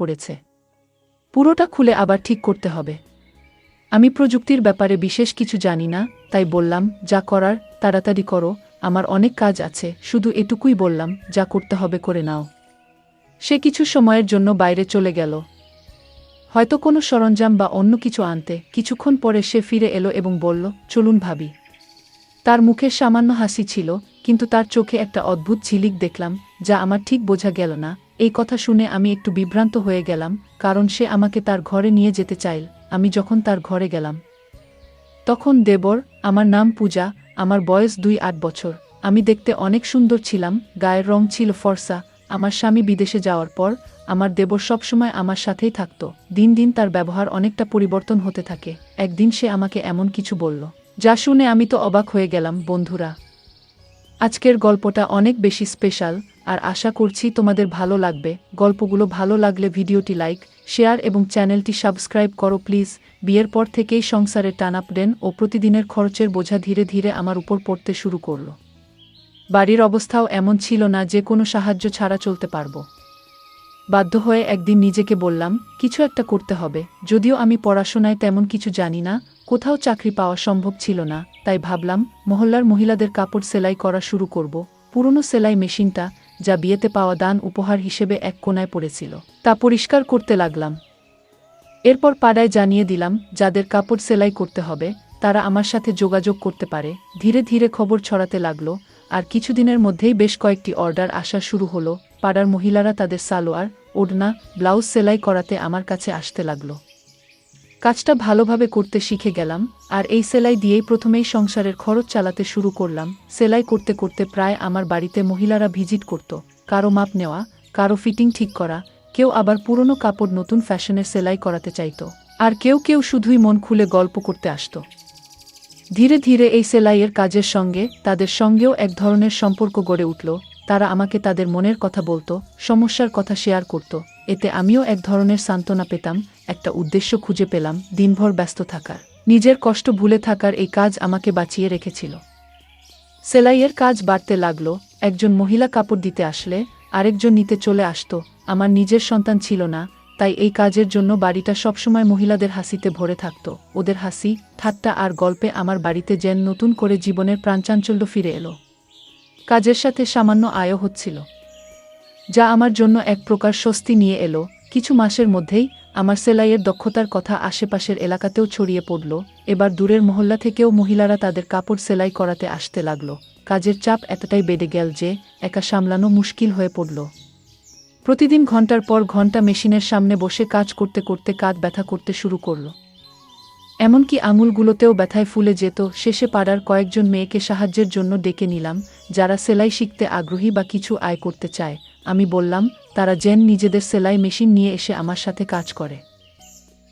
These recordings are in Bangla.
পড়েছে। পুরোটা খুলে আবার ঠিক করতে হবে। আমি প্রযুক্তির ব্যাপারে বিশেষ কিছু জানি না, তাই বললাম, যা করার, তাড়াতাড়ি করো, আমার অনেক কাজ আছে, শুধু এটুকুই বললাম, যা করতে হবে করে নাও। সে কিছু সময়ের জন্য বাইরে চলে গেল। হয়তো কোনো সরঞ্জাম বা অন্য কিছু আনতে, কিছুক্ষণ পরে সে ফিরে এলো এবং বলল, চলুন ভাবি। তার মুখে সামান্য হাসি ছিল, কিন্তু তার চোখে একটা অদ্ভুত ঝিলিক দেখলাম, যা আমার ঠিক বোঝা গেল না। এই কথা শুনে আমি একটু বিভ্রান্ত হয়ে গেলাম, কারণ সে আমাকে তার ঘরে নিয়ে যেতে চাইল, আমি যখন তার ঘরে গেলাম। তখন দেবর, আমার নাম পূজা, আমার বয়স দুই আট বছর, আমি দেখতে অনেক সুন্দর ছিলাম, গায়ের রং ছিল ফর্সা, আমার স্বামী বিদেশে যাওয়ার পর, আমার দেবর সবসময় আমার সাথেই থাকত, দিন দিন তার ব্যবহার অনেকটা পরিবর্তন হতে থাকে, একদিন সে আমাকে এমন কিছু বলল, যা শুনে আমি তো অবাক হয়ে গেলাম, বন্ধুরা। আজকের গল্পটা অনেক বেশি স্পেশাল আর আশা করছি তোমাদের ভালো লাগবে। গল্পগুলো ভালো লাগলে ভিডিওটি লাইক, শেয়ার এবং চ্যানেলটি সাবস্ক্রাইব করো প্লিজ। বিয়ের পর থেকেই সংসারে টানাপডেন ও প্রতিদিনের খরচের বোঝা ধীরে ধীরে আমার উপর পড়তে শুরু করল। বাড়ির অবস্থাও এমন ছিল না যে কোনো সাহায্য ছাড়া চলতে পারব। বাধ্য হয়ে একদিন নিজেকে বললাম, কিছু একটা করতে হবে। যদিও আমি পড়াশোনায় তেমন কিছু জানি না, কোথাও চাকরি পাওয়া সম্ভব ছিল না। তাই ভাবলাম, মহল্লার মহিলাদের কাপড় সেলাই করা শুরু করব। পুরনো সেলাই মেশিনটা যা বিয়েতে পাওয়া দান উপহার হিসেবে এক কোনায় পড়েছিল। তা পরিষ্কার করতে লাগলাম। এরপর পাড়ায় জানিয়ে দিলাম, যাদের কাপড় সেলাই করতে হবে, তারা আমার সাথে যোগাযোগ করতে পারে। ধীরে ধীরে খবর ছড়াতে লাগল, আর কিছুদিনের মধ্যেই বেশ কয়েকটি অর্ডার আসা শুরু হলো। পাড়ার মহিলারা তাদের সালোয়ার, ওড়না, ব্লাউজ সেলাই করাতে আমার কাছে আসতে লাগল। কাজটা ভালোভাবে করতে শিখে গেলাম, আর এই সেলাই দিয়েই প্রথমেই সংসারের খরচ চালাতে শুরু করলাম। সেলাই করতে করতে প্রায় আমার বাড়িতে মহিলারা ভিজিট করত, কারও মাপ নেওয়া, কারও ফিটিং ঠিক করা, কেউ আবার পুরনো কাপড় নতুন ফ্যাশনের সেলাই করাতে চাইত, আর কেউ কেউ শুধুই মন খুলে গল্প করতে আসতো। ধীরে ধীরে এই সেলাইয়ের কাজের সঙ্গে তাদের সঙ্গেও এক ধরনের সম্পর্ক গড়ে উঠল, তারা আমাকে তাদের মনের কথা বলতো, সমস্যার কথা শেয়ার করত এতে আমিও এক ধরনের সান্ত্বনা পেতাম, একটা উদ্দেশ্য খুঁজে পেলাম, দিনভর ব্যস্ত থাকার। নিজের কষ্ট ভুলে থাকার এই কাজ আমাকে বাঁচিয়ে রেখেছিল। সেলাইয়ের কাজ বাড়তে লাগল, একজন মহিলা কাপড় দিতে আসলে, আরেকজন নিতে চলে আসতো, আমার নিজের সন্তান ছিল না, তাই এই কাজের জন্য বাড়িটা সবসময় মহিলাদের হাসিতে ভরে থাকত, ওদের হাসি, ঠাট্টা আর গল্পে আমার বাড়িতে যেন নতুন করে জীবনের প্রাণচাঞ্চল্য ফিরে এলো। কাজের সাথে সামান্য আয়ও হচ্ছিল। যা আমার জন্য এক প্রকার স্বস্তি নিয়ে এলো। কিছু মাসের মধ্যেই আমার সেলাইয়ের দক্ষতার কথা আশেপাশের এলাকাতেও ছড়িয়ে পড়ল। এবার দূরের মহল্লা থেকেও মহিলারা তাদের কাপড় সেলাই করাতে আসতে লাগল। কাজের চাপ এতটাই বেড়ে গেল যে একা সামলানো মুশকিল হয়ে পড়ল। প্রতিদিন ঘণ্টার পর ঘণ্টা মেশিনের সামনে বসে কাজ করতে করতে কাঁধ ব্যথা করতে শুরু করল। এমনকি আঙুলগুলোতেও ব্যথায় ফুলে যেত, শেষে পাড়ার কয়েকজন মেয়েকে সাহায্যের জন্য ডেকে নিলাম, যারা সেলাই শিখতে আগ্রহী বা কিছু আয় করতে চায়। আমি বললাম, তারা যেন নিজেদের সেলাই মেশিন নিয়ে এসে আমার সাথে কাজ করে।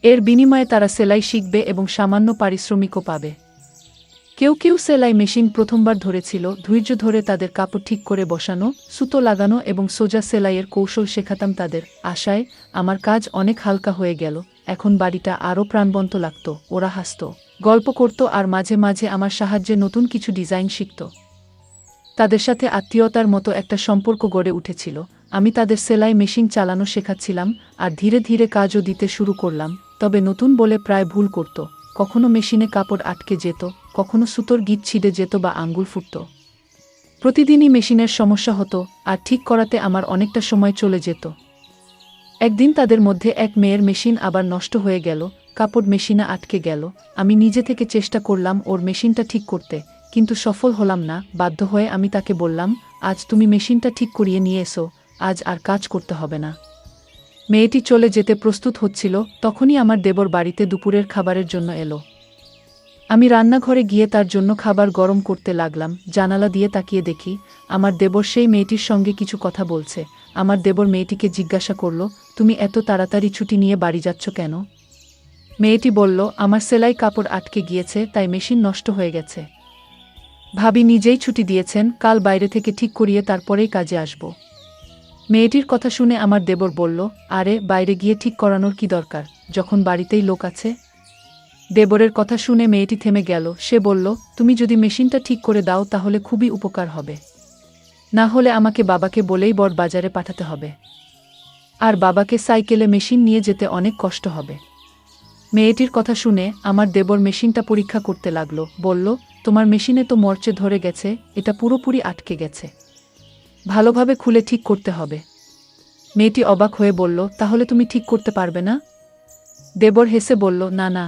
এর বিনিময়ে তারা সেলাই শিখবে এবং সামান্য পারিশ্রমিকও পাবে। কেউ কেউ সেলাই মেশিন প্রথমবার ধরেছিল, ধৈর্য ধরে তাদের কাপড় ঠিক করে বসানো, সুতো লাগানো এবং সোজা সেলাইয়ের কৌশল শেখাতাম তাদের। আশায়, আমার কাজ অনেক হালকা হয়ে গেল, এখন বাড়িটা আরও প্রাণবন্ত লাগত, ওরা হাসত, গল্প করত আর মাঝে মাঝে আমার সাহায্যে নতুন কিছু ডিজাইন শিখত। তাদের সাথে আত্মীয়তার মতো একটা সম্পর্ক গড়ে উঠেছিল। আমি তাদের সেলাই মেশিন চালানো শেখাচ্ছিলাম আর ধীরে ধীরে কাজও দিতে শুরু করলাম। তবে নতুন বলে প্রায় ভুল করত। কখনো মেশিনে কাপড় আটকে যেত, কখনো সুতোর গিট ছিঁড়ে যেত বা আঙ্গুল ফুটত। প্রতিদিনই মেশিনের সমস্যা হতো আর ঠিক করাতে আমার অনেকটা সময় চলে যেত। একদিন তাদের মধ্যে এক মেয়ের মেশিন আবার নষ্ট হয়ে গেল, কাপড় মেশিনে আটকে গেল। আমি নিজে থেকে চেষ্টা করলাম ওর মেশিনটা ঠিক করতে। কিন্তু সফল হলাম না, বাধ্য হয়ে আমি তাকে বললাম, আজ তুমি মেশিনটা ঠিক করিয়ে নিয়ে এসো, আজ আর কাজ করতে হবে না। মেয়েটি চলে যেতে প্রস্তুত হচ্ছিল, তখনই আমার দেবর বাড়িতে দুপুরের খাবারের জন্য এলো। আমি রান্নাঘরে গিয়ে তার জন্য খাবার গরম করতে লাগলাম, জানালা দিয়ে তাকিয়ে দেখি, আমার দেবর সেই মেয়েটির সঙ্গে কিছু কথা বলছে। আমার দেবর মেয়েটিকে জিজ্ঞাসা করল, তুমি এত তাড়াতাড়ি ছুটি নিয়ে বাড়ি যাচ্ছ কেন? মেয়েটি বলল, আমার সেলাই কাপড় আটকে গিয়েছে, তাই মেশিন নষ্ট হয়ে গেছে। ভাবি নিজেই ছুটি দিয়েছেন, কাল বাইরে থেকে ঠিক করিয়ে তারপরেই কাজে আসব। মেয়েটির কথা শুনে আমার দেবর বলল, আরে, বাইরে গিয়ে ঠিক করানোর কি দরকার? যখন বাড়িতেই লোক আছে? দেবরের কথা শুনে মেয়েটি থেমে গেল। সে বলল, তুমি যদি মেশিনটা ঠিক করে দাও তাহলে খুবই উপকার হবে। না হলে আমাকে বাবাকে বলেই বর বাজারে পাঠাতে হবে। আর বাবাকে সাইকেলে মেশিন নিয়ে যেতে অনেক কষ্ট হবে। মেয়েটির কথা শুনে আমার দেবর মেশিনটা পরীক্ষা করতে লাগল। বলল, তোমার মেশিনে তো মরচে ধরে গেছে, এটা পুরোপুরি আটকে গেছে। ভালোভাবে খুলে ঠিক করতে হবে মেয়েটি অবাক হয়ে বলল, তাহলে তুমি ঠিক করতে পারবে না দেবর হেসে বলল, না না।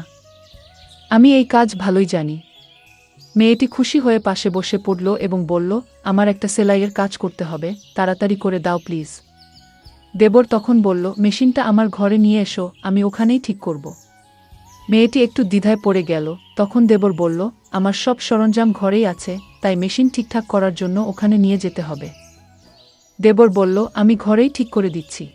আমি এই কাজ ভালোই জানি মেয়েটি খুশি হয়ে পাশে বসে পড়ল এবং বলল, আমার একটা সেলাইয়ের কাজ করতে হবে, তাড়াতাড়ি করে দাও প্লিজ দেবর তখন বলল, মেশিনটা আমার ঘরে নিয়ে এসো, আমি ওখানেই ঠিক করব। মেয়েটি একটু দ্বিধায় পড়ে গেল। তখন দেবর বলল, আমার সব সরঞ্জাম ঘরেই আছে, তাই মেশিন ঠিকঠাক করার জন্য ওখানে নিয়ে যেতে হবে। দেবর বলল, আমি ঘরেই ঠিক করে দিচ্ছি।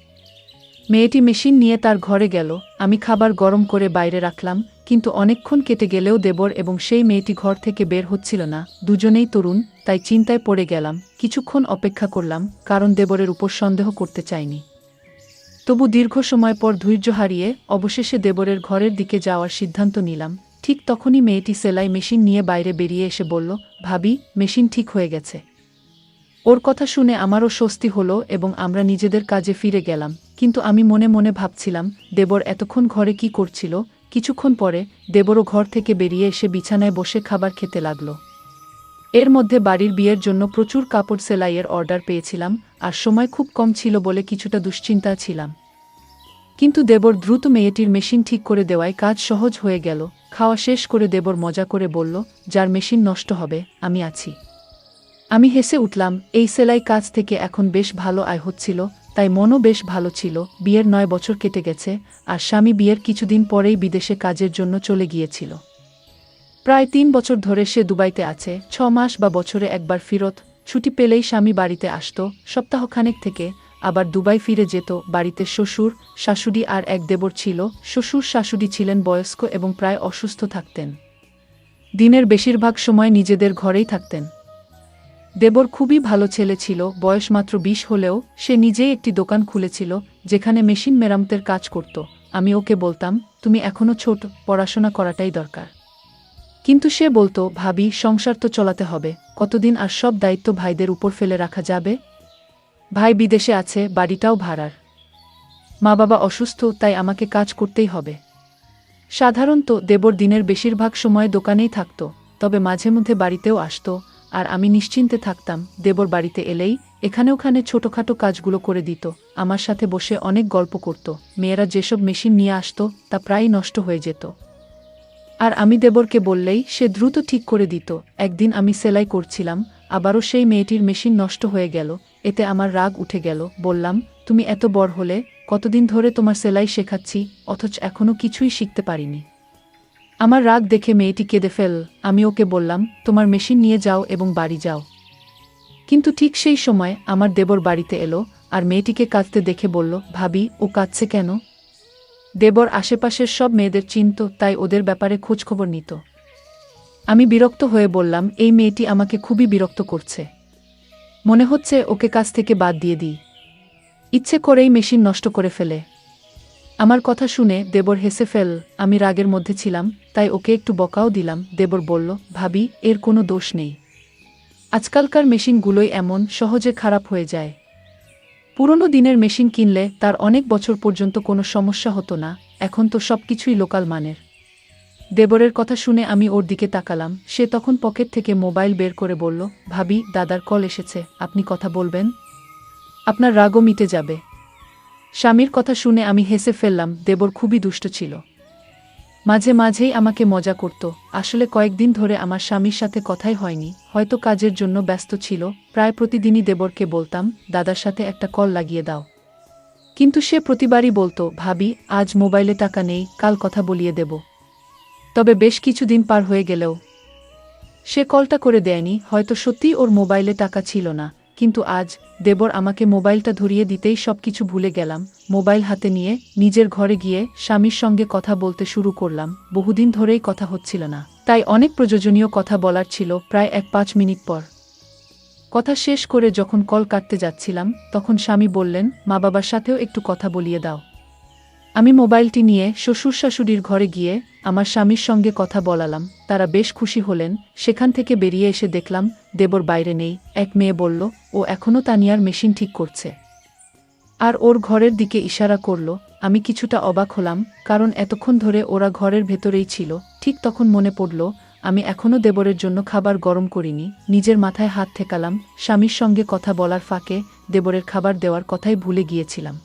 মেয়েটি মেশিন নিয়ে তার ঘরে গেল। আমি খাবার গরম করে বাইরে রাখলাম, কিন্তু অনেকক্ষণ কেটে গেলেও দেবর এবং সেই মেয়েটি ঘর থেকে বের হচ্ছিল না। দুজনেই তরুণ, তাই চিন্তায় পড়ে গেলাম। কিছুক্ষণ অপেক্ষা করলাম, কারণ দেবরের উপর সন্দেহ করতে চাইনি। তবু দীর্ঘ সময় পর ধৈর্য হারিয়ে অবশেষে দেবরের ঘরের দিকে যাওয়ার সিদ্ধান্ত নিলাম। ঠিক তখনই মেয়েটি সেলাই মেশিন নিয়ে বাইরে বেরিয়ে এসে বলল, ভাবি, মেশিন ঠিক হয়ে গেছে। ওর কথা শুনে আমারও স্বস্তি হলো এবং আমরা নিজেদের কাজে ফিরে গেলাম। কিন্তু আমি মনে মনে ভাবছিলাম, দেবর এতক্ষণ ঘরে কি করছিল? কিছুক্ষণ পরে দেবরও ঘর থেকে বেরিয়ে এসে বিছানায় বসে খাবার খেতে লাগল। এর মধ্যে বাড়ির বিয়ের জন্য প্রচুর কাপড় সেলাইয়ের অর্ডার পেয়েছিলাম, আর সময় খুব কম ছিল বলে কিছুটা দুশ্চিন্তা ছিলাম। কিন্তু দেবর দ্রুত মেয়েটির মেশিন ঠিক করে দেওয়ায় কাজ সহজ হয়ে গেল। খাওয়া শেষ করে দেবর মজা করে বলল, যার মেশিন নষ্ট হবে, আমি আছি। আমি হেসে উঠলাম, এই সেলাই কাজ থেকে এখন বেশ ভালো আয় হচ্ছিল, তাই মনও বেশ ভালো ছিল, বিয়ের নয় বছর কেটে গেছে, আর স্বামী বিয়ের কিছুদিন পরেই বিদেশে কাজের জন্য চলে গিয়েছিল। প্রায় তিন বছর ধরে সে দুবাইতে আছে, ছ মাস বা বছরে একবার ফিরত, ছুটি পেলেই স্বামী বাড়িতে আসত, সপ্তাহখানেক থেকে আবার দুবাই ফিরে যেত, বাড়িতে শ্বশুর, শাশুড়ি আর এক দেবর ছিল, শ্বশুর শাশুড়ি ছিলেন বয়স্ক এবং প্রায় অসুস্থ থাকতেন। দিনের বেশিরভাগ সময় নিজেদের ঘরেই থাকতেন। দেবর খুবই ভালো ছেলে ছিল, বয়স মাত্র বিশ হলেও সে নিজেই একটি দোকান খুলেছিল, যেখানে মেশিন মেরামতের কাজ করত। আমি ওকে বলতাম, তুমি এখনও ছোট, পড়াশোনা করাটাই দরকার। কিন্তু সে বলতো, ভাবি, সংসার তো চলাতে হবে। কতদিন আর সব দায়িত্ব ভাইদের উপর ফেলে রাখা যাবে? ভাই বিদেশে আছে, বাড়িটাও ভাড়ার। মা বাবা অসুস্থ, তাই আমাকে কাজ করতেই হবে। সাধারণত দেবর দিনের বেশিরভাগ সময় দোকানেই থাকত, তবে মাঝে মধ্যে বাড়িতেও আসতো, আর আমি নিশ্চিন্তে থাকতাম, দেবর বাড়িতে এলেই এখানে ওখানে ছোটখাটো কাজগুলো করে দিত, আমার সাথে বসে অনেক গল্প করত, মেয়েরা যেসব মেশিন নিয়ে আসতো, তা প্রায় নষ্ট হয়ে যেত। আর আমি দেবরকে বললেই সে দ্রুত ঠিক করে দিত। একদিন আমি সেলাই করছিলাম, আবারও সেই মেয়েটির মেশিন নষ্ট হয়ে গেল, এতে আমার রাগ উঠে গেল। বললাম, তুমি এত বড় হলে, কতদিন ধরে তোমার সেলাই শেখাচ্ছি, অথচ এখনও কিছুই শিখতে পারিনি। আমার রাগ দেখে মেয়েটি কেঁদে ফেল, আমি ওকে বললাম, তোমার মেশিন নিয়ে যাও এবং বাড়ি যাও। কিন্তু ঠিক সেই সময় আমার দেবর বাড়িতে এলো, আর মেয়েটিকে কাঁদতে দেখে বলল, ভাবি, ও কাঁদছে কেন? দেবর আশেপাশের সব মেয়েদের চিনত, তাই ওদের ব্যাপারে খোঁজখবর নিত। আমি বিরক্ত হয়ে বললাম, এই মেয়েটি আমাকে খুবই বিরক্ত করছে। মনে হচ্ছে ওকে কাছ থেকে বাদ দিয়ে দিই। ইচ্ছে করেই মেশিন নষ্ট করে ফেলে। আমার কথা শুনে দেবর হেসে ফেল, আমি রাগের মধ্যে ছিলাম, তাই ওকে একটু বকাও দিলাম। দেবর বলল, ভাবি, এর কোনো দোষ নেই। আজকালকার মেশিনগুলোই এমন, সহজে খারাপ হয়ে যায়। পুরনো দিনের মেশিন কিনলে তার অনেক বছর পর্যন্ত কোনো সমস্যা হতো না, এখন তো সব কিছুই লোকাল মানের। দেবরের কথা শুনে আমি ওর দিকে তাকালাম, সে তখন পকেট থেকে মোবাইল বের করে বলল, ভাবি, দাদার কল এসেছে, আপনি কথা বলবেন? আপনার রাগও মিটে যাবে। স্বামীর কথা শুনে আমি হেসে ফেললাম, দেবর খুবই দুষ্ট ছিল। মাঝে মাঝেই আমাকে মজা করত। আসলে কয়েকদিন ধরে আমার স্বামীর সাথে কথাই হয়নি। হয়তো কাজের জন্য ব্যস্ত ছিল। প্রায় প্রতিদিনই দেবরকে বলতাম, দাদার সাথে একটা কল লাগিয়ে দাও। কিন্তু সে প্রতিবারই বলতো, ভাবি, আজ মোবাইলে টাকা নেই, কাল কথা বলিয়ে দেব। তবে বেশ কিছুদিন পার হয়ে গেলেও সে কলটা করে দেয়নি। হয়তো সত্যিই ওর মোবাইলে টাকা ছিল না, কিন্তু আজ দেবর আমাকে মোবাইলটা ধরিয়ে দিতেই সব কিছু ভুলে গেলাম। মোবাইল হাতে নিয়ে নিজের ঘরে গিয়ে স্বামীর সঙ্গে কথা বলতে শুরু করলাম। বহুদিন ধরেই কথা হচ্ছিল না। তাই অনেক প্রয়োজনীয় কথা বলার ছিল প্রায় এক পাঁচ মিনিট পর। কথা শেষ করে যখন কল কাটতে যাচ্ছিলাম, তখন স্বামী বললেন, মা বাবার সাথেও একটু কথা বলিয়ে দাও। আমি মোবাইলটি নিয়ে শ্বশুর শাশুড়ির ঘরে গিয়ে আমার স্বামীর সঙ্গে কথা বলালাম। তারা বেশ খুশি হলেন। সেখান থেকে বেরিয়ে এসে দেখলাম, দেবর বাইরে নেই। এক মেয়ে বলল, ও এখনও তানিয়ার মেশিন ঠিক করছে। আর ওর ঘরের দিকে ইশারা করল, আমি কিছুটা অবাক হলাম, কারণ এতক্ষণ ধরে ওরা ঘরের ভেতরেই ছিল। ঠিক তখন মনে পড়ল, আমি এখনও দেবরের জন্য খাবার গরম করিনি। নিজের মাথায় হাত ঠেকালাম, স্বামীর সঙ্গে কথা বলার ফাঁকে দেবরের খাবার দেওয়ার কথাই ভুলে গিয়েছিলাম।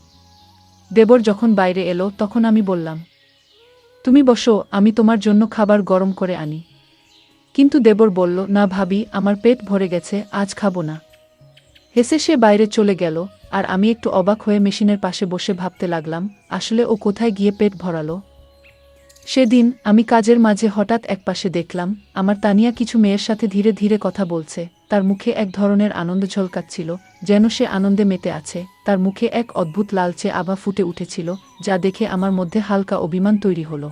দেবর যখন বাইরে এলো, তখন আমি বললাম, তুমি বসো, আমি তোমার জন্য খাবার গরম করে আনি। কিন্তু দেবর বলল, না ভাবি, আমার পেট ভরে গেছে, আজ খাব না। হেসে সে বাইরে চলে গেল, আর আমি একটু অবাক হয়ে মেশিনের পাশে বসে ভাবতে লাগলাম, আসলে ও কোথায় গিয়ে পেট ভরালো। সেদিন আমি কাজের মাঝে হঠাৎ একপাশে দেখলাম, আমার তানিয়া কিছু মেয়ের সাথে ধীরে ধীরে কথা বলছে, তার মুখে এক ধরনের আনন্দ ঝলকাচ্ছিল, যেন সে আনন্দে মেতে আছে। তার মুখে এক অদ্ভুত লালচে আভা ফুটে উঠেছিল, যা দেখে আমার মধ্যে হালকা অভিমান তৈরি হলো।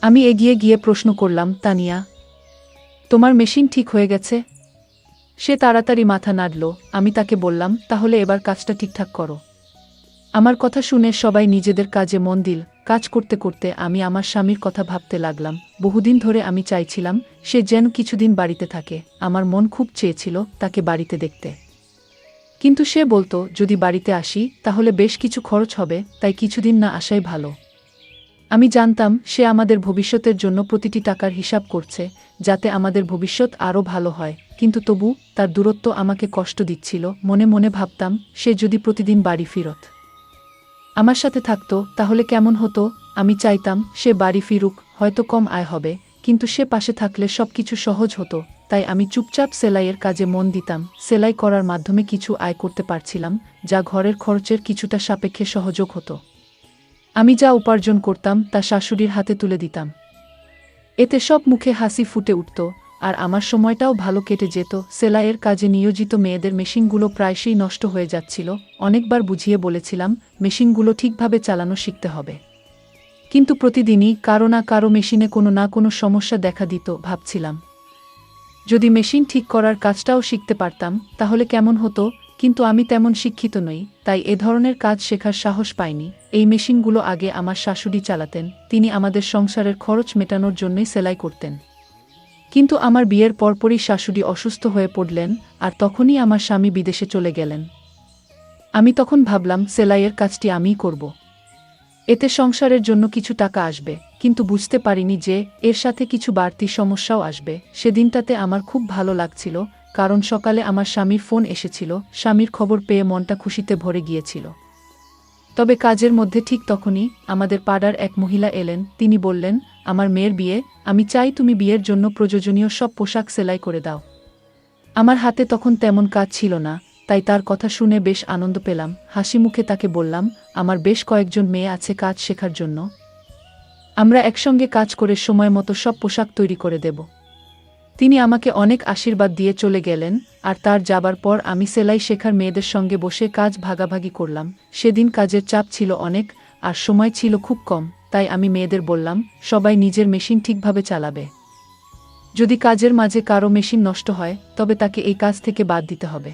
আমি এগিয়ে গিয়ে প্রশ্ন করলাম, তানিয়া, তোমার মেশিন ঠিক হয়ে গেছে? সে তাড়াতাড়ি মাথা নাড়ল। আমি তাকে বললাম, তাহলে এবার কাজটা ঠিকঠাক করো। আমার কথা শুনে সবাই নিজেদের কাজে মন দিল। কাজ করতে করতে আমি আমার স্বামীর কথা ভাবতে লাগলাম। বহুদিন ধরে আমি চাইছিলাম, সে যেন কিছুদিন বাড়িতে থাকে। আমার মন খুব চেয়েছিল তাকে বাড়িতে দেখতে। কিন্তু সে বলতো, যদি বাড়িতে আসি, তাহলে বেশ কিছু খরচ হবে, তাই কিছুদিন না আসাই ভালো। আমি জানতাম, সে আমাদের ভবিষ্যতের জন্য প্রতিটি টাকার হিসাব করছে, যাতে আমাদের ভবিষ্যৎ আরও ভালো হয়। কিন্তু তবু, তার দূরত্ব আমাকে কষ্ট দিচ্ছিল। মনে মনে ভাবতাম, সে যদি প্রতিদিন বাড়ি ফিরত আমার সাথে থাকতো, তাহলে কেমন হতো? আমি চাইতাম, সে বাড়ি ফিরুক, হয়তো কম আয় হবে, কিন্তু সে পাশে থাকলে সব কিছু সহজ হতো। তাই আমি চুপচাপ সেলাইয়ের কাজে মন দিতাম। সেলাই করার মাধ্যমে কিছু আয় করতে পারছিলাম, যা ঘরের খরচের কিছুটা সাপেক্ষে সহযোগ হতো। আমি যা উপার্জন করতাম, তা শাশুড়ির হাতে তুলে দিতাম। এতে সব মুখে হাসি ফুটে উঠত, আর আমার সময়টাও ভালো কেটে যেত। সেলাইয়ের কাজে নিয়োজিত মেয়েদের মেশিনগুলো প্রায়শই নষ্ট হয়ে যাচ্ছিল। অনেকবার বুঝিয়ে বলেছিলাম, মেশিনগুলো ঠিকভাবে চালানো শিখতে হবে। কিন্তু প্রতিদিনই কারও না কারও মেশিনে কোনো না কোনো সমস্যা দেখা দিত, ভাবছিলাম। যদি মেশিন ঠিক করার কাজটাও শিখতে পারতাম, তাহলে কেমন হতো? কিন্তু আমি তেমন শিক্ষিত নই, তাই এ ধরনের কাজ শেখার সাহস পাইনি। এই মেশিনগুলো আগে আমার শাশুড়ি চালাতেন, তিনি আমাদের সংসারের খরচ মেটানোর জন্যই সেলাই করতেন। কিন্তু আমার বিয়ের পরপরই শাশুড়ি অসুস্থ হয়ে পড়লেন, আর তখনই আমার স্বামী বিদেশে চলে গেলেন। আমি তখন ভাবলাম, সেলাইয়ের কাজটি আমিই করব। এতে সংসারের জন্য কিছু টাকা আসবে। কিন্তু বুঝতে পারিনি যে, এর সাথে কিছু বাড়তি সমস্যাও আসবে। সেদিনটাতে আমার খুব ভালো লাগছিল, কারণ সকালে আমার স্বামীর ফোন এসেছিল, স্বামীর খবর পেয়ে মনটা খুশিতে ভরে গিয়েছিল। তবে কাজের মধ্যে ঠিক তখনই আমাদের পাড়ার এক মহিলা এলেন, তিনি বললেন, আমার মেয়ের বিয়ে, আমি চাই তুমি বিয়ের জন্য প্রয়োজনীয় সব পোশাক সেলাই করে দাও। আমার হাতে তখন তেমন কাজ ছিল না, তাই তার কথা শুনে বেশ আনন্দ পেলাম। হাসি মুখে তাকে বললাম, আমার বেশ কয়েকজন মেয়ে আছে কাজ শেখার জন্য। আমরা একসঙ্গে কাজ করে সময় মতো সব পোশাক তৈরি করে দেব। তিনি আমাকে অনেক আশীর্বাদ দিয়ে চলে গেলেন, আর তার যাবার পর আমি সেলাই শেখার মেয়েদের সঙ্গে বসে কাজ ভাগাভাগি করলাম। সেদিন কাজের চাপ ছিল অনেক, আর সময় ছিল খুব কম, তাই আমি মেয়েদের বললাম, সবাই নিজের মেশিন ঠিকভাবে চালাবে। যদি কাজের মাঝে কারও মেশিন নষ্ট হয়, তবে তাকে এই কাজ থেকে বাদ দিতে হবে।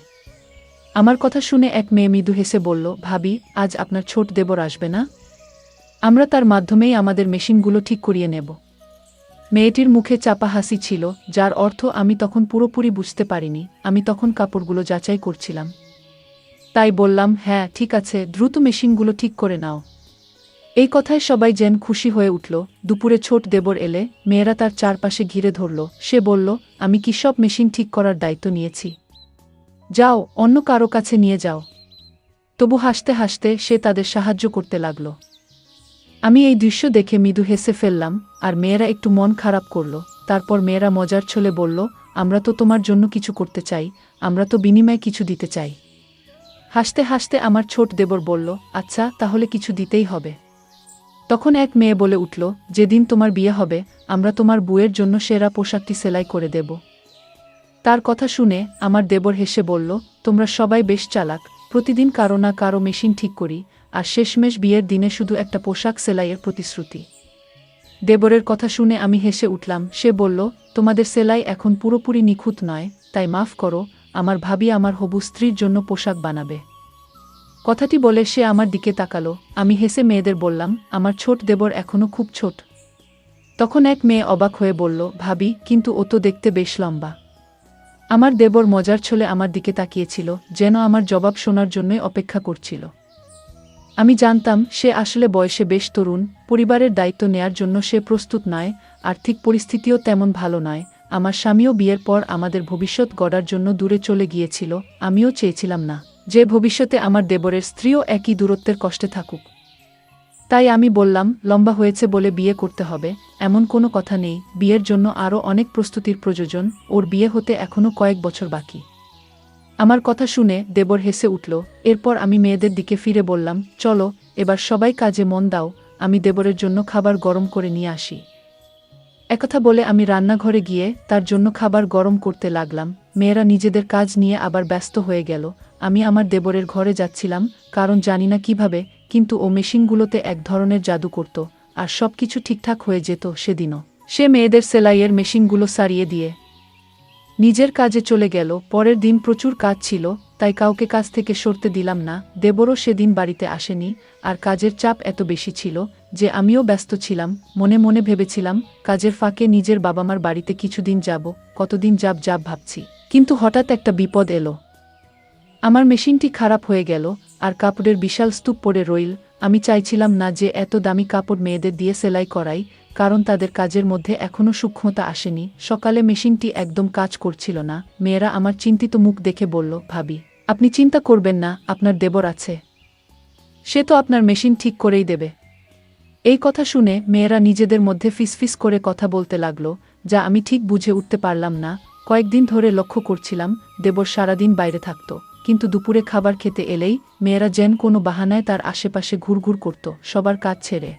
আমার কথা শুনে এক মেয়ে মৃদু হেসে বলল, ভাবি, আজ আপনার ছোট দেবর আসবে না? আমরা তার মাধ্যমেই আমাদের মেশিনগুলো ঠিক করিয়ে নেব। মেয়েটির মুখে চাপা হাসি ছিল, যার অর্থ আমি তখন পুরোপুরি বুঝতে পারিনি, আমি তখন কাপড়গুলো যাচাই করছিলাম। তাই বললাম হ্যাঁ ঠিক আছে, দ্রুত মেশিনগুলো ঠিক করে নাও। এই কথায় সবাই যেন খুশি হয়ে উঠল। দুপুরে ছোট দেবর এলে, মেয়েরা তার চারপাশে ঘিরে ধরল। সে বলল, আমি কি সব মেশিন ঠিক করার দায়িত্ব নিয়েছি? যাও, অন্য কারও কাছে নিয়ে যাও। তবু হাসতে হাসতে সে তাদের সাহায্য করতে লাগল। আমি এই দৃশ্য দেখে মৃদু হেসে ফেললাম, আর মেয়েরা একটু মন খারাপ করল। তারপর মেয়েরা মজার ছলে বলল, আমরা তো তোমার জন্য কিছু করতে চাই, আমরা তো বিনিময়ে কিছু দিতে চাই। হাসতে হাসতে আমার ছোট দেবর বলল আচ্ছা তাহলে কিছু দিতেই হবে। তখন এক মেয়ে বলে উঠল, যেদিন তোমার বিয়ে হবে, আমরা তোমার বুয়ের জন্য সেরা পোশাকটি সেলাই করে দেব। তার কথা শুনে আমার দেবর হেসে বলল, তোমরা সবাই বেশ চালাক, প্রতিদিন কারও না কারও মেশিন ঠিক করি আর শেষমেশ বিয়ের দিনে শুধু একটা পোশাক সেলাইয়ের প্রতিশ্রুতি। দেবরের কথা শুনে আমি হেসে উঠলাম, সে বলল, তোমাদের সেলাই এখন পুরোপুরি নিখুঁত নয়, তাই মাফ করো, আমার ভাবি আমার হবু স্ত্রীর জন্য পোশাক বানাবে। কথাটি বলে সে আমার দিকে তাকালো, আমি হেসে মেয়েদের বললাম, আমার ছোট দেবর এখনও খুব ছোট। তখন এক মেয়ে অবাক হয়ে বলল, ভাবি, কিন্তু ও তো দেখতে বেশ লম্বা। আমার দেবর মজার ছলে আমার দিকে তাকিয়েছিল, যেন আমার জবাব শোনার জন্যই অপেক্ষা করছিল। আমি জানতাম সে আসলে বয়সে বেশ তরুণ, পরিবারের দায়িত্ব নেয়ার জন্য সে প্রস্তুত নয় আর্থিক পরিস্থিতিও তেমন ভালো নয় আমার স্বামীও বিয়ের পর আমাদের ভবিষ্যৎ গড়ার জন্য দূরে চলে গিয়েছিল, আমিও চেয়েছিলাম না যে ভবিষ্যতে আমার দেবরের স্ত্রীও একই দূরত্বের কষ্টে থাকুক। তাই আমি বললাম, লম্বা হয়েছে বলে বিয়ে করতে হবে, এমন কোনো কথা নেই, বিয়ের জন্য আরও অনেক প্রস্তুতির প্রয়োজন, ওর বিয়ে হতে এখনও কয়েক বছর বাকি। আমার কথা শুনে দেবর হেসে উঠল, এরপর আমি মেয়েদের দিকে ফিরে বললাম, চলো, এবার সবাই কাজে মন দাও, আমি দেবরের জন্য খাবার গরম করে নিয়ে আসি। একথা বলে আমি রান্নাঘরে গিয়ে তার জন্য খাবার গরম করতে লাগলাম, মেয়েরা নিজেদের কাজ নিয়ে আবার ব্যস্ত হয়ে গেল, আমি আমার দেবরের ঘরে যাচ্ছিলাম, কারণ জানি না কীভাবে, কিন্তু ও মেশিনগুলোতে এক ধরনের জাদু করত, আর সব কিছু ঠিকঠাক হয়ে যেত সেদিনও। সে মেয়েদের সেলাইয়ের মেশিনগুলো সারিয়ে দিয়ে নিজের কাজে চলে গেল, পরের দিন প্রচুর কাজ ছিল, তাই কাউকে কাজ থেকে সরতে দিলাম না, দেবরও সেদিন বাড়িতে আসেনি, আর কাজের চাপ এত বেশি ছিল যে আমিও ব্যস্ত ছিলাম, মনে মনে ভেবেছিলাম, কাজের ফাঁকে নিজের বাবা মার বাড়িতে কিছুদিন যাব, কতদিন যাব যাব ভাবছি। কিন্তু হঠাৎ একটা বিপদ এলো। আমার মেশিনটি খারাপ হয়ে গেল, আর কাপড়ের বিশাল স্তূপ পড়ে রইল আমি চাইছিলাম না যে এত দামি কাপড় মেয়েদের দিয়ে সেলাই করাই, কারণ তাদের কাজের মধ্যে এখনও সূক্ষ্মতা আসেনি। সকালে মেশিনটি একদম কাজ করছিল না। মেয়েরা আমার চিন্তিত মুখ দেখে বলল, ভাবি, আপনি চিন্তা করবেন না, আপনার দেবর আছে। সে তো আপনার মেশিন ঠিক করেই দেবে। এই কথা শুনে মেয়েরা নিজেদের মধ্যে ফিসফিস করে কথা বলতে লাগল, যা আমি ঠিক বুঝে উঠতে পারলাম না। কয়েকদিন ধরে লক্ষ্য করছিলাম, দেবর সারাদিন বাইরে থাকত। কিন্তু দুপুরে খাবার খেতে এলেই মেয়েরা যেন কোনো বাহানায় তার আশেপাশে ঘুরঘুর করত, সবার কাজ ছেড়ে।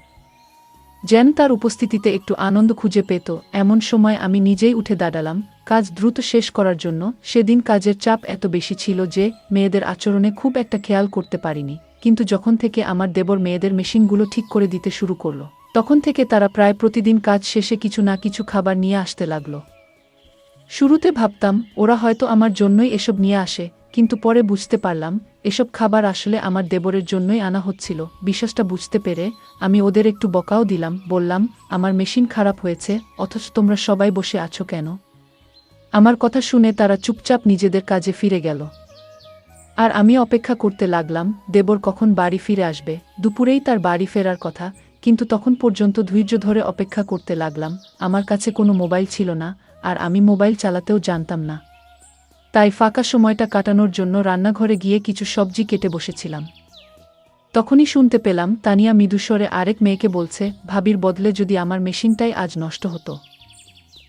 যেন তার উপস্থিতিতে একটু আনন্দ খুঁজে পেত, এমন সময় আমি নিজেই উঠে দাঁড়ালাম, কাজ দ্রুত শেষ করার জন্য, সেদিন কাজের চাপ এত বেশি ছিল যে মেয়েদের আচরণে খুব একটা খেয়াল করতে পারিনি, কিন্তু যখন থেকে আমার দেবর মেয়েদের মেশিনগুলো ঠিক করে দিতে শুরু করল, তখন থেকে তারা প্রায় প্রতিদিন কাজ শেষে কিছু না কিছু খাবার নিয়ে আসতে লাগল। শুরুতে ভাবতাম, ওরা হয়তো আমার জন্যই এসব নিয়ে আসে কিন্তু পরে বুঝতে পারলাম, এসব খাবার আসলে আমার দেবরের জন্যই আনা হচ্ছিল। বিশ্বাসটা বুঝতে পেরে আমি ওদের একটু বকাও দিলাম, বললাম, আমার মেশিন খারাপ হয়েছে, অথচ তোমরা সবাই বসে আছো কেন? আমার কথা শুনে তারা চুপচাপ নিজেদের কাজে ফিরে গেল। আর আমি অপেক্ষা করতে লাগলাম, দেবর কখন বাড়ি ফিরে আসবে। দুপুরেই তার বাড়ি ফেরার কথা, কিন্তু তখন পর্যন্ত ধৈর্য ধরে অপেক্ষা করতে লাগলাম। আমার কাছে কোনো মোবাইল ছিল না, আর আমি মোবাইল চালাতেও জানতাম না। তাই ফাঁকা সময়টা কাটানোর জন্য রান্নাঘরে গিয়ে কিছু সবজি কেটে বসেছিলাম। তখনই শুনতে পেলাম তানিয়া মৃদুস্বরে আরেক মেয়েকে বলছে, ভাবির বদলে যদি আমার মেশিনটাই আজ নষ্ট হতো।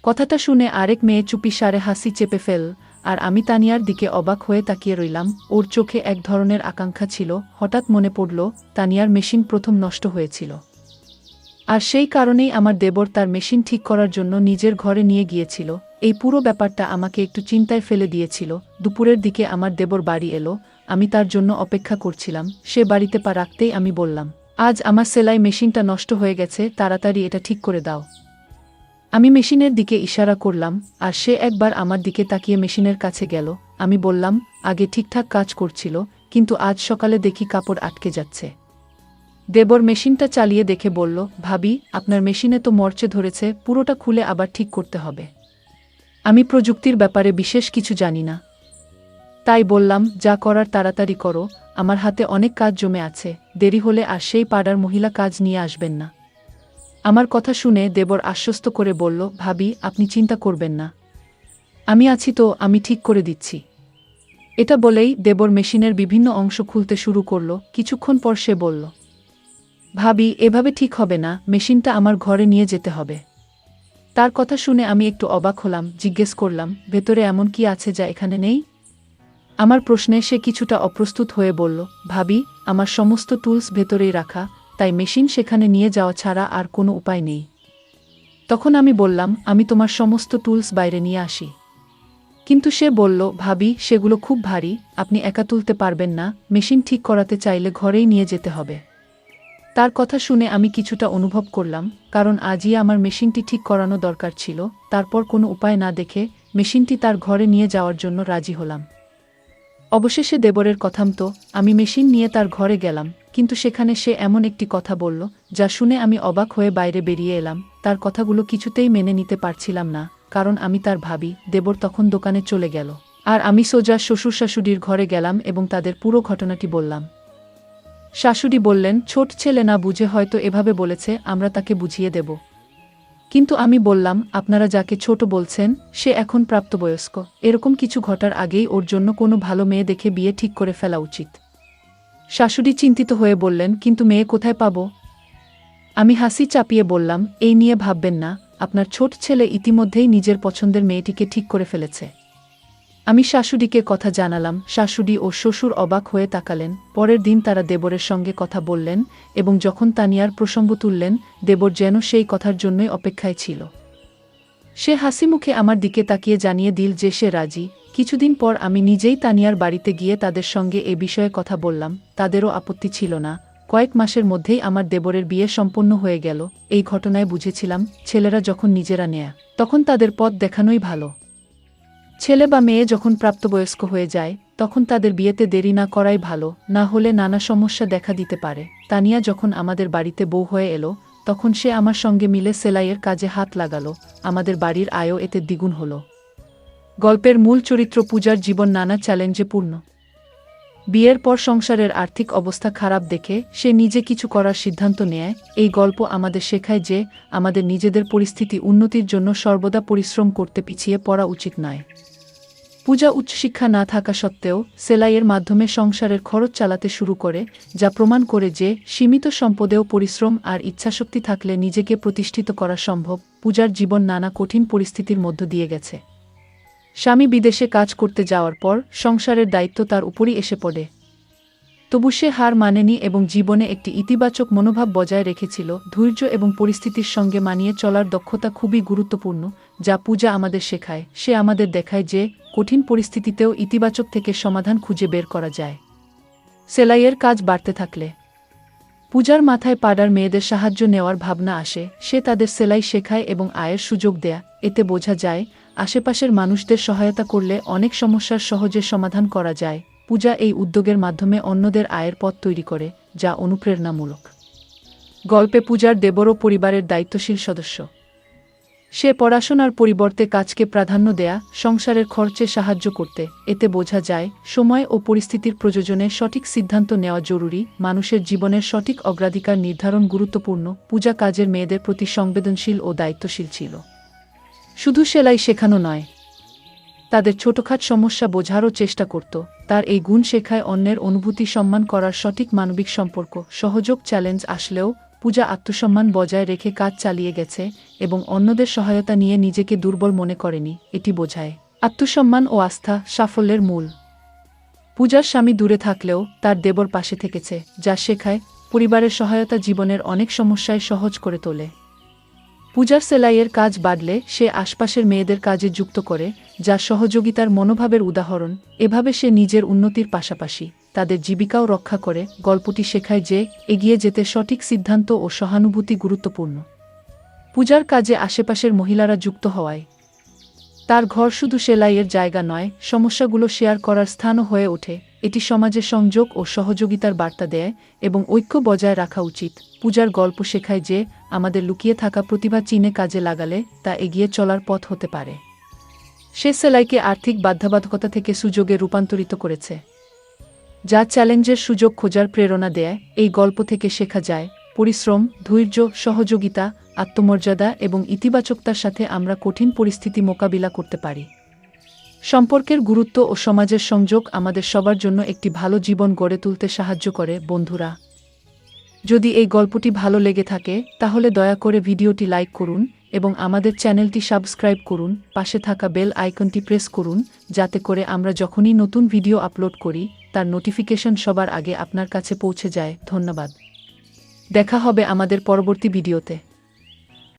কথাটা শুনে আরেক মেয়ে চুপি সারে হাসি চেপে ফেল, আর আমি তানিয়ার দিকে অবাক হয়ে তাকিয়ে রইলাম। ওর চোখে এক ধরনের আকাঙ্ক্ষা ছিল, হঠাৎ মনে পড়ল তানিয়ার মেশিন প্রথম নষ্ট হয়েছিল। আর সেই কারণেই আমার দেবর তার মেশিন ঠিক করার জন্য নিজের ঘরে নিয়ে গিয়েছিল। এই পুরো ব্যাপারটা আমাকে একটু চিন্তায় ফেলে দিয়েছিল। দুপুরের দিকে আমার দেবর বাড়ি এলো, আমি তার জন্য অপেক্ষা করছিলাম, সে বাড়িতে পা রাখতেই আমি বললাম, আজ আমার সেলাই মেশিনটা নষ্ট হয়ে গেছে, তাড়াতাড়ি এটা ঠিক করে দাও। আমি মেশিনের দিকে ইশারা করলাম, আর সে একবার আমার দিকে তাকিয়ে মেশিনের কাছে গেল। আমি বললাম, আগে ঠিকঠাক কাজ করছিল, কিন্তু আজ সকালে দেখি কাপড় আটকে যাচ্ছে। দেবর মেশিনটা চালিয়ে দেখে বলল, ভাবি, আপনার মেশিনে তো মরচে ধরেছে, পুরোটা খুলে আবার ঠিক করতে হবে। আমি প্রযুক্তির ব্যাপারে বিশেষ কিছু জানি না। তাই বললাম, যা করার তাড়াতাড়ি করো, আমার হাতে অনেক কাজ জমে আছে, দেরি হলে আর সেই পাড়ার মহিলা কাজ নিয়ে আসবেন না। আমার কথা শুনে দেবর আশ্বস্ত করে বলল, ভাবি, আপনি চিন্তা করবেন না। আমি আছি তো, আমি ঠিক করে দিচ্ছি। এটা বলেই দেবর মেশিনের বিভিন্ন অংশ খুলতে শুরু করল। কিছুক্ষণ পর সে বলল, ভাবি, এভাবে ঠিক হবে না, মেশিনটা আমার ঘরে নিয়ে যেতে হবে। তার কথা শুনে আমি একটু অবাক হলাম, জিজ্ঞেস করলাম, ভেতরে এমন কি আছে যা এখানে নেই? আমার প্রশ্নে সে কিছুটা অপ্রস্তুত হয়ে বলল, ভাবি, আমার সমস্ত টুলস ভেতরেই রাখা, তাই মেশিন সেখানে নিয়ে যাওয়া ছাড়া আর কোনো উপায় নেই। তখন আমি বললাম, আমি তোমার সমস্ত টুলস বাইরে নিয়ে আসি। কিন্তু সে বলল, ভাবি, সেগুলো খুব ভারী, আপনি একা তুলতে পারবেন না, মেশিন ঠিক করাতে চাইলে ঘরেই নিয়ে যেতে হবে। তার কথা শুনে আমি কিছুটা অনুভব করলাম, কারণ আজই আমার মেশিনটি ঠিক করানো দরকার ছিল, তারপর কোনো উপায় না দেখে মেশিনটি তার ঘরে নিয়ে যাওয়ার জন্য রাজি হলাম। অবশেষে দেবরের কথামতো আমি মেশিন নিয়ে তার ঘরে গেলাম, কিন্তু সেখানে সে এমন একটি কথা বলল, যা শুনে আমি অবাক হয়ে বাইরে বেরিয়ে এলাম, তার কথাগুলো কিছুতেই মেনে নিতে পারছিলাম না, কারণ আমি তার ভাবি, দেবর তখন দোকানে চলে গেল। আর আমি সোজা শ্বশুর শাশুড়ির ঘরে গেলাম এবং তাদের পুরো ঘটনাটি বললাম। শাশুড়ি বললেন, ছোট ছেলে না বুঝে হয়তো এভাবে বলেছে, আমরা তাকে বুঝিয়ে দেব। কিন্তু আমি বললাম, আপনারা যাকে ছোট বলছেন, সে এখন প্রাপ্তবয়স্ক। এরকম কিছু ঘটার আগেই ওর জন্য কোনো ভালো মেয়ে দেখে বিয়ে ঠিক করে ফেলা উচিত। শাশুড়ি চিন্তিত হয়ে বললেন, কিন্তু মেয়ে কোথায় পাব? আমি হাসি চাপিয়ে বললাম, এই নিয়ে ভাববেন না, আপনার ছোট ছেলে ইতিমধ্যেই নিজের পছন্দের মেয়েটিকে ঠিক করে ফেলেছে। আমি শাশুড়িকে কথা জানালাম। শাশুড়ি ও শ্বশুর অবাক হয়ে তাকালেন। পরের দিন তারা দেবরের সঙ্গে কথা বললেন এবং যখন তানিয়ার প্রসঙ্গ তুললেন, দেবর যেন সেই কথার জন্যই অপেক্ষায় ছিল। সে হাসি মুখে আমার দিকে তাকিয়ে জানিয়ে দিল যে সে রাজি। কিছুদিন পর আমি নিজেই তানিয়ার বাড়িতে গিয়ে তাদের সঙ্গে এ বিষয়ে কথা বললাম। তাদেরও আপত্তি ছিল না। কয়েক মাসের মধ্যেই আমার দেবরের বিয়ে সম্পন্ন হয়ে গেল। এই ঘটনায় বুঝেছিলাম, ছেলেরা যখন নিজেরা নেয়া, তখন তাদের পথ দেখানোই ভালো। ছেলে বা মেয়ে যখন প্রাপ্তবয়স্ক হয়ে যায়, তখন তাদের বিয়েতে দেরি না করাই ভালো, না হলে নানা সমস্যা দেখা দিতে পারে। তানিয়া যখন আমাদের বাড়িতে বউ হয়ে এলো, তখন সে আমার সঙ্গে মিলে সেলাইয়ের কাজে হাত লাগালো, আমাদের বাড়ির আয়ও এতে দ্বিগুণ হলো। গল্পের মূল চরিত্র পূজার জীবন নানা চ্যালেঞ্জে পূর্ণ। বিয়ের পর সংসারের আর্থিক অবস্থা খারাপ দেখে সে নিজে কিছু করার সিদ্ধান্ত নেয়। এই গল্প আমাদের শেখায় যে, আমাদের নিজেদের পরিস্থিতি উন্নতির জন্য সর্বদা পরিশ্রম করতে পিছিয়ে পড়া উচিত নয়। পূজা উচ্চশিক্ষা না থাকা সত্ত্বেও সেলাইয়ের মাধ্যমে সংসারের খরচ চালাতে শুরু করে, যা প্রমাণ করে যে সীমিত সম্পদেও পরিশ্রম আর ইচ্ছাশক্তি থাকলে নিজেকে প্রতিষ্ঠিত করা সম্ভব পূজার জীবন নানা কঠিন পরিস্থিতির মধ্য দিয়ে গেছে। স্বামী বিদেশে কাজ করতে যাওয়ার পর সংসারের দায়িত্ব তার উপরই এসে পড়ে। তবু সে হার মানেনি এবং জীবনে একটি ইতিবাচক মনোভাব বজায় রেখেছিল, ধৈর্য এবং পরিস্থিতির সঙ্গে মানিয়ে চলার দক্ষতা খুবই গুরুত্বপূর্ণ যা পূজা আমাদের শেখায়, সে আমাদের দেখায় যে কঠিন পরিস্থিতিতেও ইতিবাচক থেকে সমাধান খুঁজে বের করা যায়। সেলাইয়ের কাজ বাড়তে থাকলে। পূজার মাথায় পাড়ার মেয়েদের সাহায্য নেওয়ার ভাবনা আসে, সে তাদের সেলাই শেখায় এবং আয়ের সুযোগ দেয়া। এতে বোঝা যায়, আশেপাশের মানুষদের সহায়তা করলে অনেক সমস্যার সহজে সমাধান করা যায়। পূজা এই উদ্যোগের মাধ্যমে অন্যদের আয়ের পথ তৈরি করে, যা অনুপ্রেরণামূলক। গল্পে পূজার দেবরও পরিবারের দায়িত্বশীল সদস্য। সে পড়াশোনার পরিবর্তে কাজকে প্রাধান্য দেয়া, সংসারের খরচে সাহায্য করতে। এতে বোঝা যায়, সময় ও পরিস্থিতির প্রয়োজনে সঠিক সিদ্ধান্ত নেওয়া জরুরি, মানুষের জীবনের সঠিক অগ্রাধিকার নির্ধারণ গুরুত্বপূর্ণ, পূজা কাজের মেয়েদের প্রতি সংবেদনশীল ও দায়িত্বশীল ছিল। শুধু সেলাই শেখানো নয়, তাদের ছোটখাট সমস্যা বোঝারও চেষ্টা করত। তার এই গুণ শেখায় অন্যের অনুভূতি সম্মান করার সঠিক মানবিক সম্পর্ক, সহযোগ চ্যালেঞ্জ আসলেও পূজা আত্মসম্মান বজায় রেখে কাজ চালিয়ে গেছে এবং অন্যদের সহায়তা নিয়ে নিজেকে দুর্বল মনে করেনি, এটি বোঝায়। আত্মসম্মান ও আস্থা সাফল্যের মূল। পূজার স্বামী দূরে থাকলেও তার দেবর পাশে থেকেছে, যা শেখায় পরিবারের সহায়তা জীবনের অনেক সমস্যায় সহজ করে তোলে। পূজার সেলাইয়ের কাজ বাড়লে সে আশপাশের মেয়েদের কাজে যুক্ত করে, যা সহযোগিতার মনোভাবের উদাহরণ, এভাবে সে নিজের উন্নতির পাশাপাশি তাদের জীবিকাও রক্ষা করে গল্পটি শেখায় যে এগিয়ে যেতে সঠিক সিদ্ধান্ত ও সহানুভূতি গুরুত্বপূর্ণ। পূজার কাজে আশেপাশের মহিলারা যুক্ত হওয়ায়। তার ঘর শুধু সেলাইয়ের জায়গা নয়, সমস্যাগুলো শেয়ার করার স্থানও হয়ে ওঠে। এটি সমাজে সংযোগ ও সহযোগিতার বার্তা দেয় এবং ঐক্য বজায় রাখা উচিত। পূজার গল্প শেখায় যে আমাদের লুকিয়ে থাকা প্রতিভা চীনে কাজে লাগালে তা এগিয়ে চলার পথ হতে পারে। সে সেলাইকে আর্থিক বাধ্যবাধকতা থেকে সুযোগে রূপান্তরিত করেছে। যা চ্যালেঞ্জের সুযোগ খোঁজার প্রেরণা দেয়, এই গল্প থেকে শেখা যায়, পরিশ্রম, ধৈর্য, সহযোগিতা, আত্মমর্যাদা এবং ইতিবাচকতার সাথে আমরা কঠিন পরিস্থিতি মোকাবিলা করতে পারি। সম্পর্কের গুরুত্ব ও সমাজের সংযোগ আমাদের সবার জন্য একটি ভালো জীবন গড়ে তুলতে সাহায্য করে, বন্ধুরা। যদি এই গল্পটি ভালো লেগে থাকে, তাহলে দয়া করে ভিডিওটি লাইক করুন এবং আমাদের চ্যানেলটি সাবস্ক্রাইব করুন, পাশে থাকা বেল আইকনটি প্রেস করুন, যাতে করে আমরা যখনই নতুন ভিডিও আপলোড করি তার নোটিফিকেশন সবার আগে আপনার কাছে পৌঁছে যায়। ধন্যবাদ। দেখা হবে আমাদের পরবর্তী ভিডিওতে।